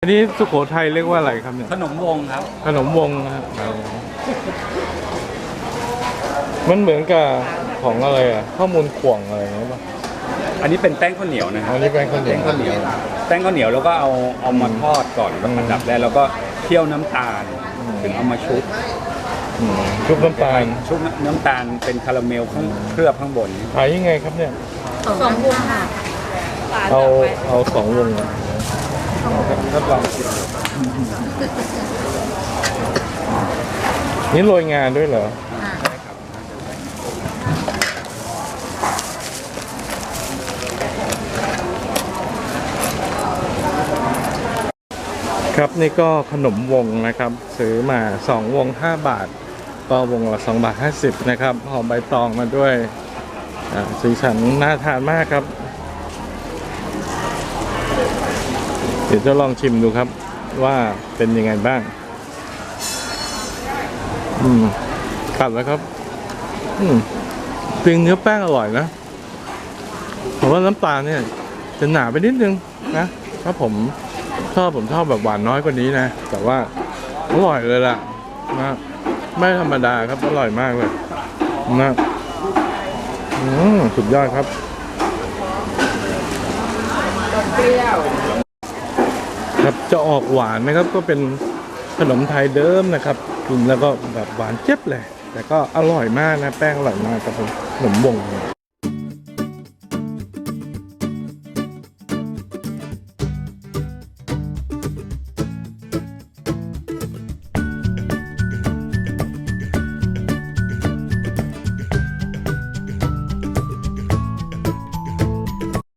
อันนี้สุโขทัยเรียกว่าอะไรครับเนี่ยขนมวงครับ ขนมวงนะครับมันเหมือนกับของอะไรอะข้อมูลขวงอะไรอย่างเงี้ยป่ะอันนี้เป็นแป้งข้าวเหนียวนะคอัรับนนี้เป็นข้าวเหนียวแป้งข้าวเหนียว แป้งข้าวเหนียวแล้วก็เอาเอามาทอดก่อนอืมอันดับแรกแล้วก็เคี่ยวน้ำตาล ถึงเอามาชุบอืมชุบน้ำตาลชุบน้ำตาลเป็นคาราเมลข้างเคลือบข้างบน ขายยังไงครับเนี่ย สองวงค่ะเอาเอาสองวง ทดลองชิมนี่โรยงานด้วยเหรอครับนี่ก็ขนมวงนะครับ ซื้อมาสองวงห้าบาท ก็วงละสองบาทห้าสิบนะครับห่อใบตองมาด้วยอ่าสีสันน่าทานมากครับ เดี๋ยวจะลองชิมดูครับว่าเป็นยังไงบ้าง อืมกัดแล้วครับ อืมจริงเนื้อแป้งอร่อยนะผมว่าน้ำตาลเนี่ยจะหนาไปนิดนึงนะถ้าผมชอบผมชอบแบบหวานน้อยกว่านี้นะ แต่ว่าอร่อยเลยล่ะนะไม่ธรรมดาครับอร่อยมากเลยนะอืมสุดยอดครับครับ จะออกหวานนะครับ ก็เป็นขนมไทยเดิมนะครับกินแล้วก็แบบหวานเจ็บเลย แต่ก็อร่อยมากนะ แป้งอร่อยมากครับผมขนมวง